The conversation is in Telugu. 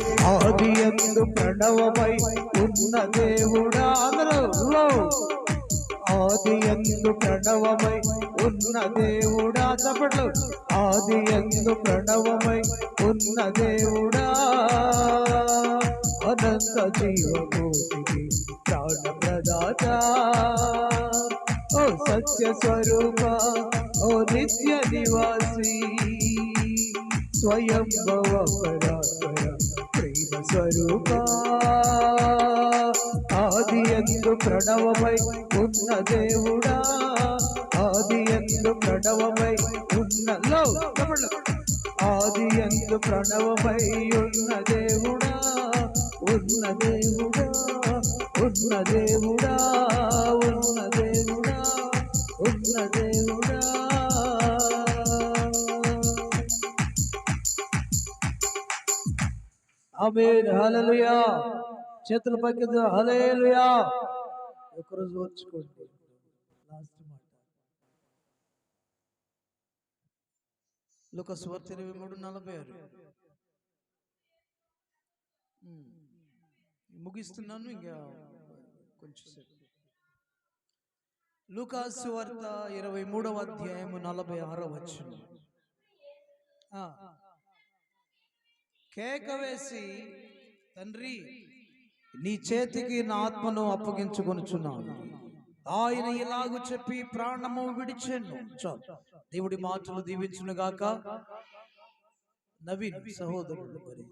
ఆది ఎందు ప్రణవమై ఉన్న దేవుడా ఆది ఎందు ప్రణవమై ఉన్న దేవుడా చప్పట్లు. ఆది ఎందు ప్రణవమై ఉన్న దేవుడా. అనంత జీవమూర్తికి ప్రాణ ప్రదాత ఓ సత్య స్వరూప ఓ నిత్య నివాసీ. స్వయం భవ పరాత్పర ప్రేమ స్వరూప. ఆది ఎందు ప్రణవమై ఉన్న దేవుడా ఆది ఎందు ప్రణవమై ఉన్న లో ఆది ఎందు ప్రణవమై ఉన్న దేవుడా ఉన్న దేవుడా ఉన్న దేవుడా. ఆమేన్. హల్లెలూయా. చేతుల పైకి హల్లెలూయా. ఒకరోజు వచ్చుకోండి లాస్ట్ మాట. లుకస్ వార్త ఇరవై మూడు నలభై ఆరు. ముగిస్తున్నాను ఇంకా కొంచెం సేపు. లూకాసు వార్త ఇరవై మూడవ అధ్యాయము నలభై ఆరో వచ్చిన కేక వేసి తండ్రి నీ చేతికి నా ఆత్మను అప్పగించుకొనుచున్నాను. ఆయన ఇలాగు చెప్పి ప్రాణము విడిచెను. చాలు. దేవుడి మాటలు దీవించును గాక నవీన్ సహోదరుడు మరి.